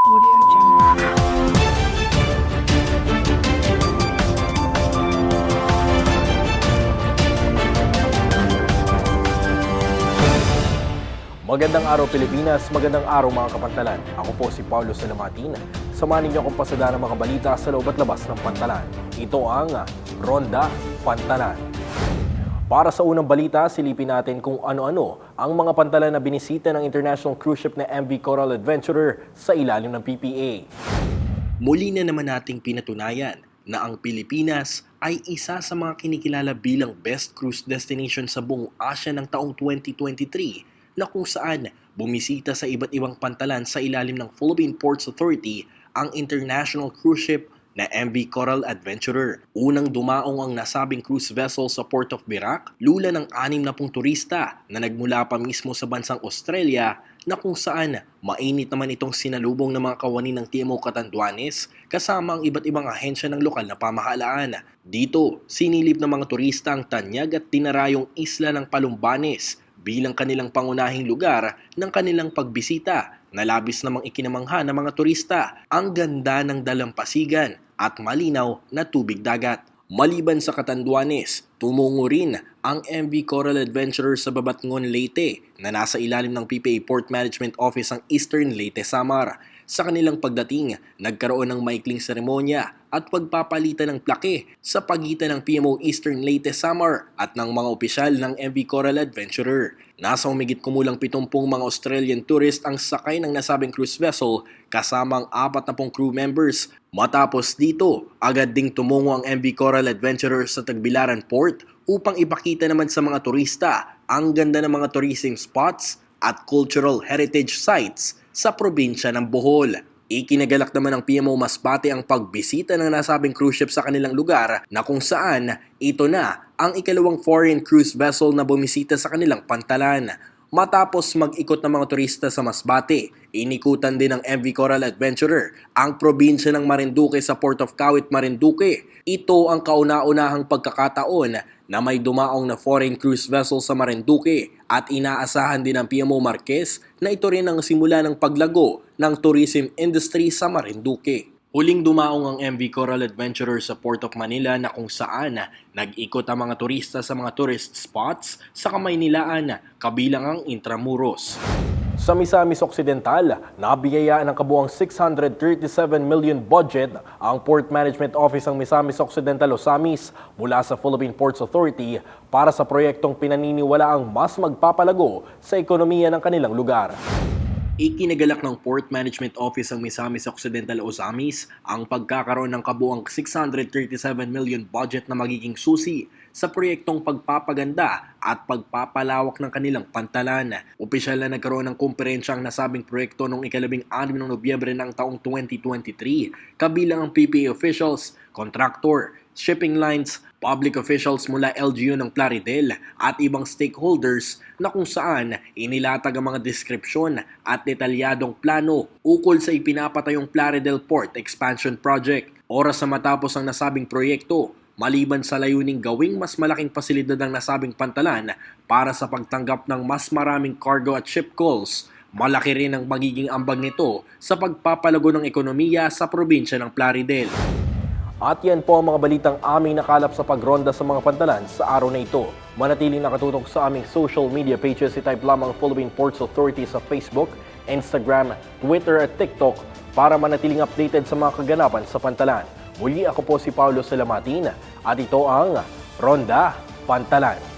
Audio. Magandang araw Pilipinas, magandang araw mga kapantalan. Ako po si Paulo Salamatin. Samahan ninyo akong pasada ng mga balita sa loob at labas ng pantalan. Ito ang Ronda Pantalan. Para sa unang balita, silipin natin kung ano-ano ang mga pantalan na binisita ng International Cruise Ship na MV Coral Adventurer sa ilalim ng PPA. Muli na naman nating pinatunayan na ang Pilipinas ay isa sa mga kinikilala bilang best cruise destination sa buong Asia ng taong 2023 na kung saan bumisita sa iba't ibang pantalan sa ilalim ng Philippine Ports Authority ang International Cruise Ship na MV Coral Adventurer. Unang dumaong ang nasabing cruise vessel sa Port of Virac, lula ng 60 turista na nagmula pa mismo sa bansang Australia na kung saan mainit naman itong sinalubong ng mga kawani ng TMO Catanduanes kasama ang iba't ibang ahensya ng lokal na pamahalaan. Dito, sinilip ng mga turista ang tanyag at tinarayong isla ng Palumbanes bilang kanilang pangunahing lugar ng kanilang pagbisita na labis namang ikinamangha ng mga turista ang ganda ng dalampasigan at malinaw na tubig dagat. Maliban sa Katanduanes, tumungo rin ang MV Coral Adventurer sa Babatngon, Leyte na nasa ilalim ng PPA Port Management Office ang Eastern Leyte Samar. Sa kanilang pagdating, nagkaroon ng maikling seremonya at pagpapalitan ng plake sa pagitan ng PMO Eastern Leyte Samar at ng mga opisyal ng MV Coral Adventurer. Nasa humigit kumulang 70 mga Australian tourist ang sakay ng nasabing cruise vessel kasama ang 40 crew members. Matapos dito, agad ding tumungo ang MV Coral Adventurer sa Tagbilaran Port upang ipakita naman sa mga turista ang ganda ng mga tourism spots at cultural heritage sites sa probinsya ng Bohol. Ikinagalak naman ng PMO Masbate ang pagbisita ng nasabing cruise ship sa kanilang lugar na kung saan ito na ang ikalawang foreign cruise vessel na bumisita sa kanilang pantalan. Matapos mag-ikot ng mga turista sa Masbate, inikutan din ng MV Coral Adventurer ang probinsya ng Marinduque sa Port of Kawit, Marinduque. Ito ang kauna-unahang pagkakataon na may dumaong na foreign cruise vessel sa Marinduque at inaasahan din ng PMO Marquez na ito rin ang simula ng paglago ng tourism industry sa Marinduque. Huling dumaong ang MV Coral Adventurer sa Port of Manila na kung saan nag-ikot ang mga turista sa mga tourist spots sa Kamaynilaan kabilang ang Intramuros. Sa Misamis Occidental, nabiyayaan ng kabuang 637 million budget ang Port Management Office ng Misamis Occidental Osamis mula sa Philippine Ports Authority para sa proyektong pinaniniwalaang mas magpapalago sa ekonomiya ng kanilang lugar. Ikinagalak ng Port Management Office ng Misamis Occidental Osamis ang pagkakaroon ng kabuang 637 million budget na magiging susi sa proyektong pagpapaganda at pagpapalawak ng kanilang pantalan. Opisyal na nagkaroon ng kumperensya ang nasabing proyekto noong ikalabing anim ng Nobyembre ng taong 2023 kabilang ang PPA officials, contractor, shipping lines, public officials mula LGU ng Plaridel at ibang stakeholders na kung saan inilatag ang mga deskripsyon at detalyadong plano ukol sa ipinapatayong Plaridel Port Expansion Project. Oras sa matapos ang nasabing proyekto, maliban sa layuning gawing mas malaking pasilidad ng nasabing pantalan para sa pagtanggap ng mas maraming cargo at ship calls, malaki rin ang magiging ambag nito sa pagpapalago ng ekonomiya sa probinsya ng Plaridel. At yan po ang mga balitang aming nakalap sa pagronda sa mga pantalan sa araw na ito. Manatiling nakatutok sa aming social media pages, i-type lamang Philippine Ports Authority sa Facebook, Instagram, Twitter at TikTok para manatiling updated sa mga kaganapan sa pantalan. Muli ako po si Paulo Salamatin at ito ang Ronda Pantalan.